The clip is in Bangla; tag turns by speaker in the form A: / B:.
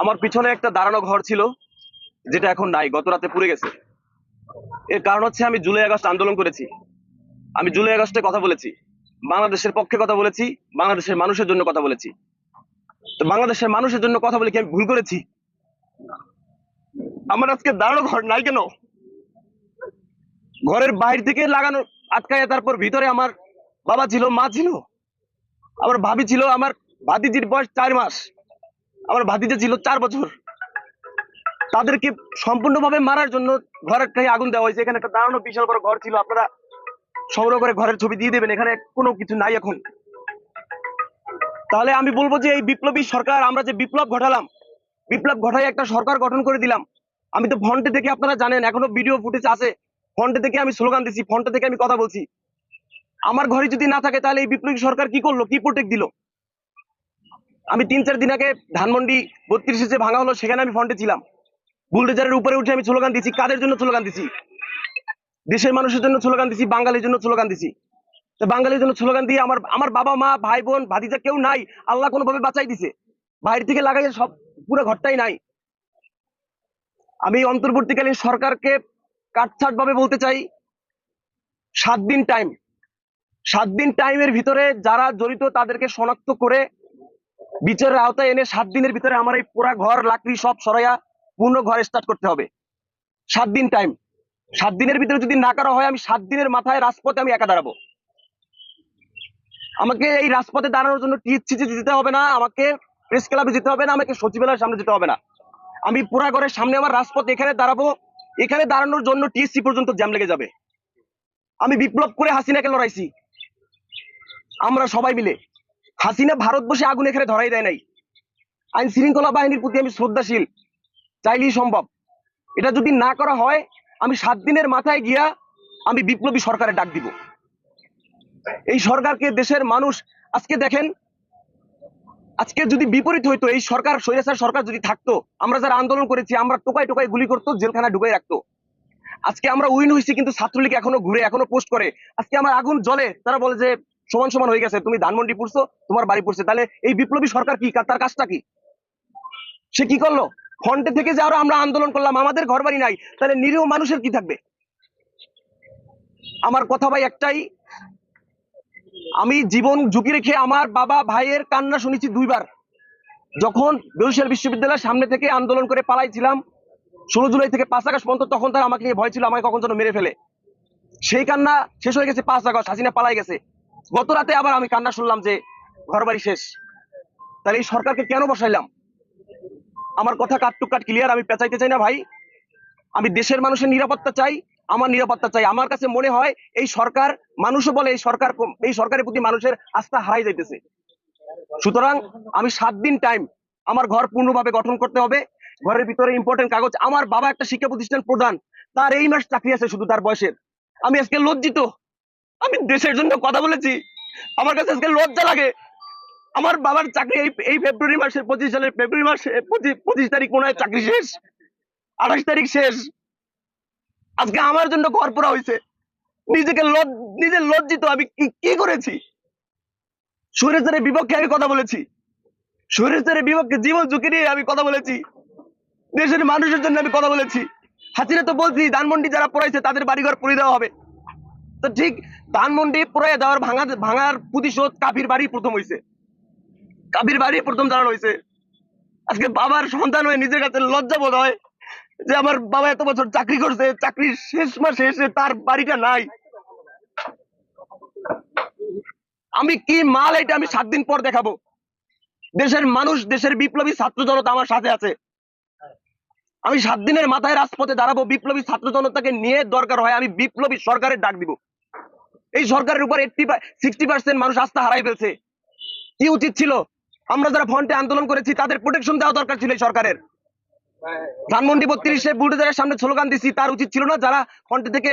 A: আমার পিছনে একটা দাঁড়ানো ঘর ছিল, যেটা এখন নাই, গত রাতে পুড়ে গেছে। এর কারণ হচ্ছে আমি জুলাই আগস্ট আন্দোলন করেছি। আমি জুলাই আগস্টে কথা বলেছি। বাংলাদেশের পক্ষে কথা বলেছি, বাংলাদেশের মানুষের জন্য কথা বলেছি। তো বাংলাদেশের মানুষের জন্য কথা বলে কি আমি ভুল করেছি? আমার আজকে দাঁড়ানো ঘর নাই কেন? ঘরের বাইরে থেকে লাগানো আটকায় তারপর ভিতরে আমার বাবা ছিল, মা ছিল। আমার ভাবি ছিল, আমার ভাতিজির বয়স চার মাস। আমার ভাতিজা ছিল চার বছর। তাদেরকে সম্পূর্ণভাবে মারার জন্য ঘরের গায়ে আগুন দেওয়া হয়েছে। এখানে একটা দাঁড়ানো বিশাল বড় ঘর ছিল। আপনারা সংগ্রহ করে ঘরের ছবি দিয়ে দেবেন। এখানে কোনো কিছু নাই এখন। তাহলে আমি বলব যে এই বিপ্লবী সরকার, আমরা যে বিপ্লব ঘটালাম, বিপ্লব ঘটাই একটা সরকার গঠন করে দিলাম। আমি তো ফন্টে থেকে আপনারা জানেন, এখনও ভিডিও ফুটেজ আছে। ফন্টে থেকে আমি স্লোগান দিছি ফন্টে থেকে আমি কথা বলছি। আমার ঘরে যদি না থাকে, তাহলে এই বিপ্লবী সরকার কি করল? কি প্রোটেক্ট দিল? আমি তিন চার দিন আগে ধানমন্ডি বত্রিশে যে ভাঙা হলো, সেখানে আমি ফন্টে ছিলাম। বুলডোজারের উপরে উঠে আমি স্লোগান দিছি কাদের জন্য স্লোগান দিছি? দেশের মানুষের জন্য স্লোগান দিছি, বাঙালির জন্য স্লোগান দিছি। তো বাঙালির জন্য স্লোগান দিয়ে আমার আমার বাবা মা, ভাই বোন, ভাতিজা কেউ নাই, আল্লাহ কোনোভাবে বাঁচাই দিছে। বাইরে থেকে লাগাই সব, পুরো ঘরটাই নাই। আমি অন্তর্বর্তীকালীন সরকারকে কাটছাট ভাবে বলতে চাই, সাত দিন টাইম সাত দিন টাইমের ভিতরে যারা জড়িত তাদেরকে শনাক্ত করে বিচারের আওতায় এনে সাত দিনের ভিতরে আমার এই পুরা ঘর, লাকড়ি সব সরাইয়া পূর্ণ ঘর স্টার্ট করতে হবে। সাত দিন টাইম সাত দিনের ভিতরে যদি না করা হয়, আমি সাত দিনের মাথায় রাজপথে আমি একা দাঁড়াবো। আমাকে এই রাজপথে দাঁড়ানোর জন্য টিএসসিতে যেতে হবে না, আমাকে প্রেস ক্লাবে যেতে হবে না, আমাকে সচিবালয়ের সামনে যেতে হবে না। আমি পুরা ঘরের সামনে আমার রাজপথ এখানে দাঁড়াবো। এখানে দাঁড়ানোর জন্য টিএসসি পর্যন্ত জ্যাম লেগে যাবে। আমি বিপ্লব করে হাসিনাকে লড়াইছি। আমরা সবাই মিলে। হাসিনা ভারতবর্ষে আগুন এখানে ধরাই দেয় নাই। আইন শৃঙ্খলা বাহিনীর প্রতি আমি শ্রদ্ধাশীল, চাইলেই সম্ভব। এটা যদি না করা হয়, আমি সাত দিনের মাথায় গিয়া আমি বিপ্লবী সরকারে ডাক দিব। এই সরকারকে দেশের মানুষ আজকে দেখেন, আজকে যদি বিপরীত হইতো, এই সরকার, স্বৈরাচার সরকার যদি থাকতো, আমরা যারা আন্দোলন করেছি, আমরা টোকায় টোকায় গুলি করতো জেলখানা ঢুকাই রাখতো। আজকে আমরা উইন হয়েছি, কিন্তু ছাত্রলীগ এখনও ঘুরে, এখনও পোস্ট করে। আজকে আমার আগুন জ্বলে, তারা বলে যে সমান সমান হয়ে গেছে। তুমি ধানমন্ডি পড়ছো, তোমার বাড়ি পড়ছে। তাহলে এই বিপ্লবী সরকার কি? তার কাজটা কি? সে কি করল? ফ্রন্টে থেকে যে আরও আমরা আন্দোলন করলাম, আমাদের ঘর বাড়ি নাই, তাহলে নিরীহ মানুষের কি থাকবে? আমার কথা ভাই একটাই, আমি জীবন ঝুঁকি রেখে আমার বাবা ভাইয়ের কান্না শুনেছি দুইবার। যখন বরিশাল বিশ্ববিদ্যালয়ের সামনে থেকে আন্দোলন করে পালাইছিলাম, ষোলো জুলাই থেকে পাঁচ আগস্ট পর্যন্ত তখন তারা আমাকে নিয়ে ভয় ছিল, আমাকে কখন যেন মেরে ফেলে। সেই কান্না শেষ হয়ে গেছে পাঁচ আগস্ট, হাসিনা পালাই গেছে। গত রাতে আবার আমি কান্না শুনলাম যে ঘর বাড়ি শেষ। তাহলে এই সরকারকে কেন বসাইলাম? আমার কথা কাট টু কাট ক্লিয়ার আমি পেঁচাইতে চাই না ভাই। আমি দেশের মানুষের নিরাপত্তা চাই, আমার নিরাপত্তা চাই। আমার কাছে মনে হয় এই সরকার, মানুষও বলে এই সরকার এই সরকারের প্রতি মানুষের আস্থা হারাই যাইতেছে। সুতরাং আমি সাত দিন টাইম আমার ঘর পূর্ণভাবে গঠন করতে হবে। ঘরের ভিতরে ইম্পর্টেন্ট কাগজ। আমার বাবা একটা শিক্ষা প্রতিষ্ঠান প্রধান। তার এই মাস চাকরি আছে শুধু তার বয়সের। আমি আজকে লজ্জিত আমি দেশের জন্য কথা বলেছি। আমার কাছে আজকে লজ্জা লাগে। আমার বাবার চাকরি এই এই ফেব্রুয়ারি মাসের পঁচিশ সালের ফেব্রুয়ারি মাসে পঁচিশ তারিখ মনে হয় চাকরি শেষ। আঠাশ তারিখ শেষ। আজকে আমার জন্য ঘর পোড়া হয়েছে নিজেকে লজ- নিজে লজ্জিত আমি কি কি করেছি? সুরেশের বিপক্ষে আমি কথা বলেছি। সুরেশের বিপক্ষে জীবন ঝুঁকি নিয়ে আমি কথা বলেছি। দেশের মানুষের জন্য আমি কথা বলেছি। হাসিনা তো বলছি, ধানমন্ডি যারা পড়াইছে, তাদের বাড়িঘর পুড়ে দেওয়া হবে। তো ঠিক ধানমন্ডি পুরাই দেওয়ার ভাঙা, ভাঙার প্রতিশোধ কাফির বাড়ি প্রথম হয়েছে কাবির বাড়ি প্রথম দাঁড়ানো হয়েছে আজকে বাবার সন্তান হয়ে নিজের কাছে লজ্জা বোধ হয় যে আমার বাবা এত বছর চাকরি করছে চাকরির শেষ মাসে এসে তার বাড়িটা নাই। আমি কি মাল এটা আমি সাত দিন পর দেখাবো? দেশের মানুষ, দেশের বিপ্লবী ছাত্র জনতা আমার সাথে আছে। আমি সাত দিনের মাথায় রাজপথে দাঁড়াবো, বিপ্লবী ছাত্র জনতাকে নিয়ে দরকার হয়, আমি বিপ্লবী সরকারের ডাক দিব। এই সরকারের উপর এইটটি সিক্সটি পার্সেন্ট মানুষ আস্থা হারাই ফেলছে। কি উচিত ছিল? আমরা যারা ফ্রন্টে আন্দোলন করেছি, তাদের প্রোটেকশন দেওয়া দরকার ছিল এই সরকারের। ধানমন্ডি বত্রিশে বুলডোজারের সামনে স্লোগান দিছি, তার উচিত ছিল না যারা ফ্রন্টে থেকে